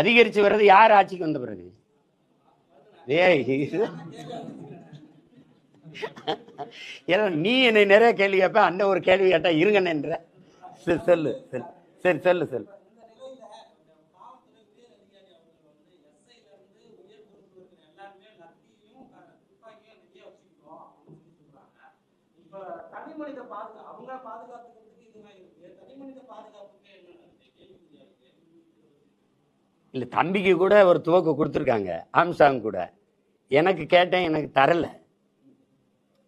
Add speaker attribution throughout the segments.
Speaker 1: அதிகரிச்சு வர்றது யார் ஆட்சிக்கு வந்த பிறகு? ஏய் ஏன்னா நீ என்னை நிறைய கேள்வி கேட்ப அண்ணன் ஒரு கேள்வி கேட்டா இருங்கண்ணன்ற சரி சொல்லு சொல்லு. சரி சொல்லு சொல்லு.
Speaker 2: தனி மனித பாதுகாப்பு அவங்க இருக்கு. தனி மனித பாதுகாப்புக்கு
Speaker 1: இல்லை தம்பிக்கு கூட ஒரு துவக்கு கொடுத்துருக்காங்க. ஆம்சாங் கூட. எனக்கு கேட்டேன் எனக்கு தரலை.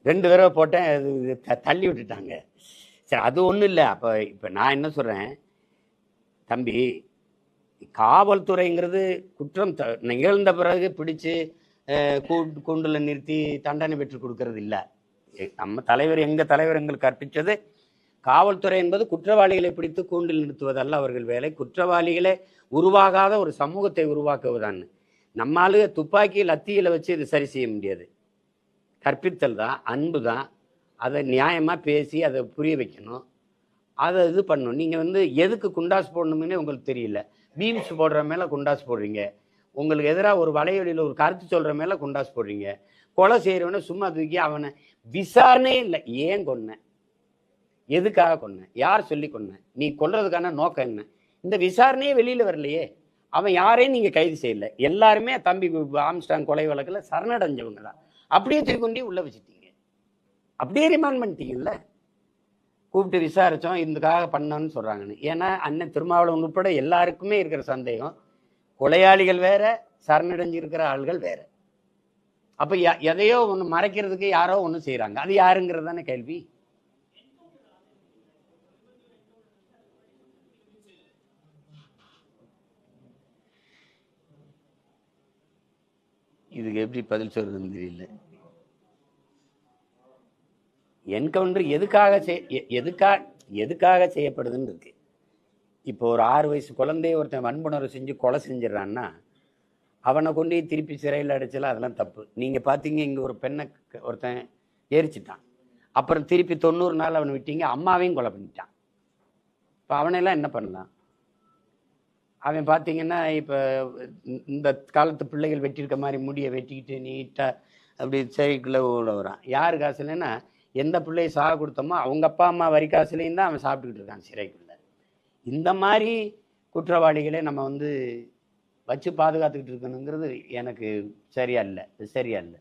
Speaker 1: ரெண்டு தடவை போட்டேன் அது த- தள்ளி விட்டுட்டாங்க. சரி அது ஒன்றும் இல்லை. அப்போ இப்போ நான் என்ன சொல்கிறேன் தம்பி காவல்துறைங்கிறது குற்றம் த- நிகழ்ந்த பிறகு பிடிச்சு கூண்டில் நிறுத்தி தண்டனை பெற்று கொடுக்கறது இல்லை. நம்ம தலைவர் எங்கள் தலைவர் எங்களுக்கு கற்பித்தது காவல்துறை என்பது குற்றவாளிகளை பிடித்து கூண்டில் நிறுத்துவதல்ல அவர்கள் வேலை. குற்றவாளிகளே உருவாகாத ஒரு சமூகத்தை உருவாக்குவதான் நம்மாளுக துப்பாக்கி லத்தியில் வச்சு இது சரி செய்ய முடியாது. கற்பித்தல் தான் அன்பு தான். அதை நியாயமாக பேசி அதை புரிய வைக்கணும். அதை இது பண்ணணும். நீங்கள் வந்து எதுக்கு குண்டாஸ் போடணும்னு உங்களுக்கு தெரியல. பீம்ஸ் போடுற மேலே குண்டாஸ் போடுறீங்க. உங்களுக்கு எதிராக ஒரு வலையொலியில் ஒரு கருத்து சொல்கிற மேலே குண்டாஸ் போடுறீங்க. கொலை செய்கிறவனை சும்மா தூக்கி அவனை விசாரணையே இல்லை. ஏன் கொன்ன? எதுக்காக கொன்ன? யார் சொல்லி கொன்ன? நீ கொல்றதுக்கான நோக்கம் என்ன? இந்த விசாரணையே வெளியில் வரலையே. அவன் யாரையும் நீங்கள் கைது செய்யல. எல்லாருமே தம்பி ஆம்ஸ்டாங் கொலை வழக்கில் சரணடைஞ்சவங்க தான். அப்படியே திருக்கொண்டே உள்ளே வச்சுட்டீங்க. அப்படியே ரிமாண்ட் பண்ணிட்டீங்கல்ல? கூப்பிட்டு விசாரித்தோம் இதுக்காக பண்ணோன்னு சொல்கிறாங்கன்னு ஏன்னா அண்ணன் திருமாவளவன் உட்பட எல்லாருக்குமே இருக்கிற சந்தேகம் கொலையாளிகள் வேற சரணடைஞ்சிருக்கிற ஆள்கள் வேற. அப்போ எதையோ ஒன்று மறைக்கிறதுக்கு யாரோ ஒன்று செய்கிறாங்க அது யாருங்கிறது தானே கேள்வி? இதுக்கு எப்படி பதில் சொல்றதுன்னு தெரியல. என்கவுண்டர் எதுக்காக செய்- எ- எதுக்காக எதுக்காக செய்யப்படுதுன்னு இருக்கு. இப்போ ஒரு ஆறு வயசு குழந்தைய ஒருத்தன் வன்புணர்வு செஞ்சு கொலை செஞ்சிடறான்னா அவனை கொண்டு திருப்பி சிறையில் அடைச்சலாம் அதெல்லாம் தப்பு. நீங்கள் பார்த்தீங்க இங்கே ஒரு பெண்ணை க- ஒருத்தன் எரிச்சிட்டான். அப்புறம் திருப்பி தொண்ணூறு நாள் அவனை விட்டீங்க அம்மாவையும் கொலை பண்ணிட்டான். இப்போ அவனையெல்லாம் என்ன பண்ணலாம்? அவன் பார்த்தீங்கன்னா இப்போ இந்த காலத்து பிள்ளைகள் வெட்டியிருக்க மாதிரி முடியை வெட்டிக்கிட்டு நீட்டாக அப்படி சிறைக்குள்ளே ஓட வரான். யார் காசு இல்லைன்னா எந்த பிள்ளையை சாக கொடுத்தோமோ அவங்க அப்பா அம்மா வரி காசுலேயும் தான் அவன் சாப்பிட்டுக்கிட்டு இருக்கான் சிறைக்குள்ளே. இந்த மாதிரி குற்றவாளிகளை நம்ம வந்து வச்சு பாதுகாத்துக்கிட்டு இருக்கணுங்கிறது எனக்கு சரியா இல்லை சரியா இல்லை.